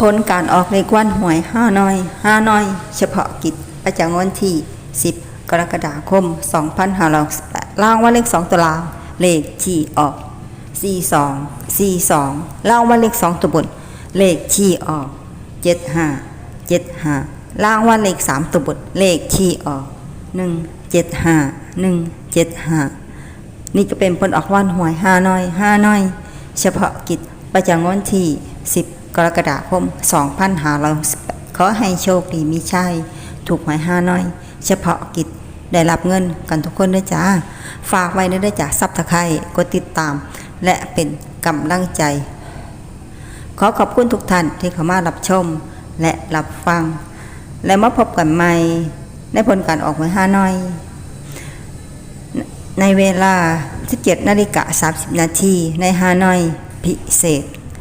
ผลการออกเลขวันหวยห้าน้อยห้าน้อย เฉพาะกิจประจำวันที่ 10 กรกฎาคม 2568ล่างว่าเลข 2 ตัวลาง เลขที่ออก 42 42ล่างว่าเลข 2 ตัวบน เลขที่ออก 75 75ล่างว่าเลข 3 ตัวบน เลขที่ออก 175 175 นี่ก็เป็นผลออกวันหวยห้าน้อยห้าน้อย เฉพาะกิจประจำวันที่ 10 กรกฎาคม 2568ขอให้โชคดีมีชัยถูกหวยห้าน้อย เฉพาะกิจได้รับเงินกันทุกคนด้วยจ้า ฝากไว้ด้วยจ้าซับตะไคร้กดติดตาม และเป็นกำลังใจ ขอขอบคุณทุกท่านที่เข้ามารับชมและรับฟัง และมาพบกันใหม่ในผลการออกหวยห้าน้อย ในเวลา 17นาฬิกา30 นาทีในฮานอยพิเศษ